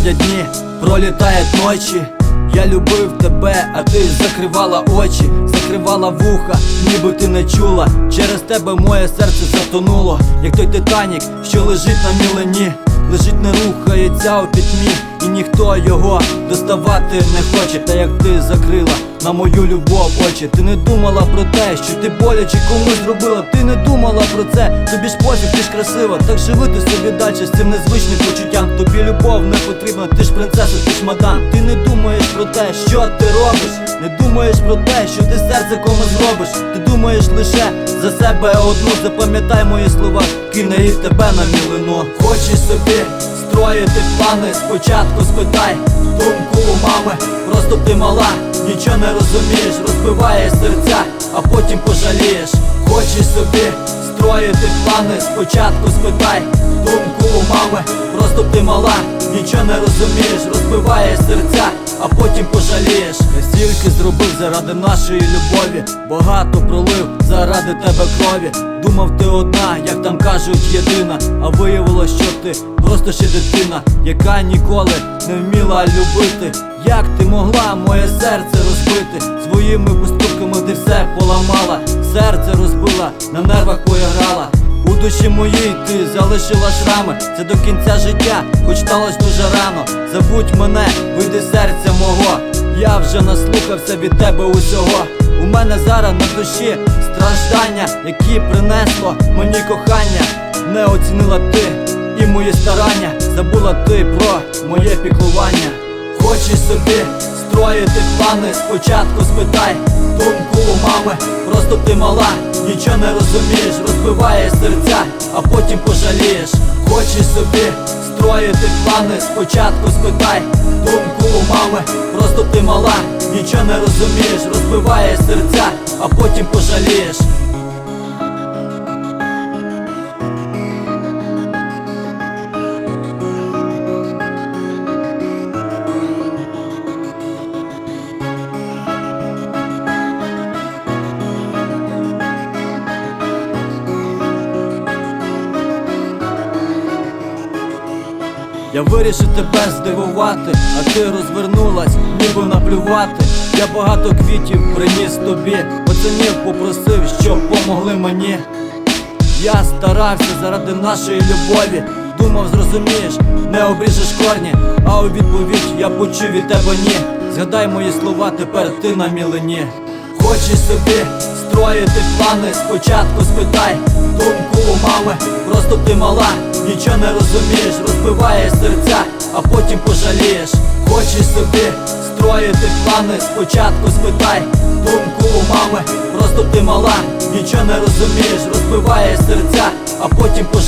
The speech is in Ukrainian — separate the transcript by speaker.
Speaker 1: проходять дні, пролітають ночі. Я любив тебе, а ти закривала очі, закривала вуха, ніби ти не чула. Через тебе моє серце затонуло, як той Титанік, що лежить на мілені, лежить, не рухається у пітьмі, і ніхто його доставати не хоче. Та як ти закрила на мою любов очі, ти не думала про те, що ти боляче комусь зробила. Ти не думала про це, тобі ж пофіг, ти ж красива. Так живи ти собі далі з цим незвичним почуттям. Тобі любов не потрібна, ти ж принцеса, ти ж мадан. Ти не думаєш про те, що ти робиш. Не думаєш про те, що ти серце комусь зробиш. Ти думаєш лише за себе одну. Запам'ятай мої слова, кине і тебе на мілину. Хочеш собі строїти плани, спочатку спитай думку у мами, просто ти мала, нічого не розумієш, розбиває серця, а потім пожалієш. Хочеш собі строїти плани, спочатку спитай думку у мами, просто ти мала, нічого не розумієш, розбиває серця, а потім пожалієш. Стільки зробив заради нашої любові, багато пролив заради тебе крові. Думав ти одна, як там кажуть, єдина, а виявилось, що ти просто ще дитина, яка ніколи не вміла любити. Як ти могла моє серце розбити? Своїми поступками ти все поламала, серце розбила, на нервах поіграла. У душі моїй ти залишила шрами, це до кінця життя, хоч сталося дуже рано. Забудь мене, вийди серця мого. Я вже наслухався від тебе усього. У мене зараз на душі страждання, які принесло мені кохання. Не оцінила ти і мої старання, забула ти про моє піклування. Хочеш собі строїти плани, спочатку спитай думку у мами, просто ти мала, нічого не розумієш, розбиває серця, а потім пожалієш. Хочеш собі строїти плани, спочатку спитай думку у мами, просто ти мала, нічого не розумієш, розбиває серця, а потім пожалієш. Я вирішив тебе здивувати, а ти розвернулась, ніби наплювати. Я багато квітів приніс тобі, пацанів попросив, щоб помогли мені. Я старався заради нашої любові. Думав, зрозумієш, не обріжеш корні, а у відповідь я почув від тебе ні. Згадай мої слова, тепер ти на мілені. Хочеш собі строїти плани, спочатку спитай думку у мами, просто ти мала, нічого не розумієш, розбиває серця, а потім пожалієш. Хочеш собі строїти плани, спочатку спитай думку у мами, просто ти мала, нічого не розумієш, розбиває серця, а потім пожалієш.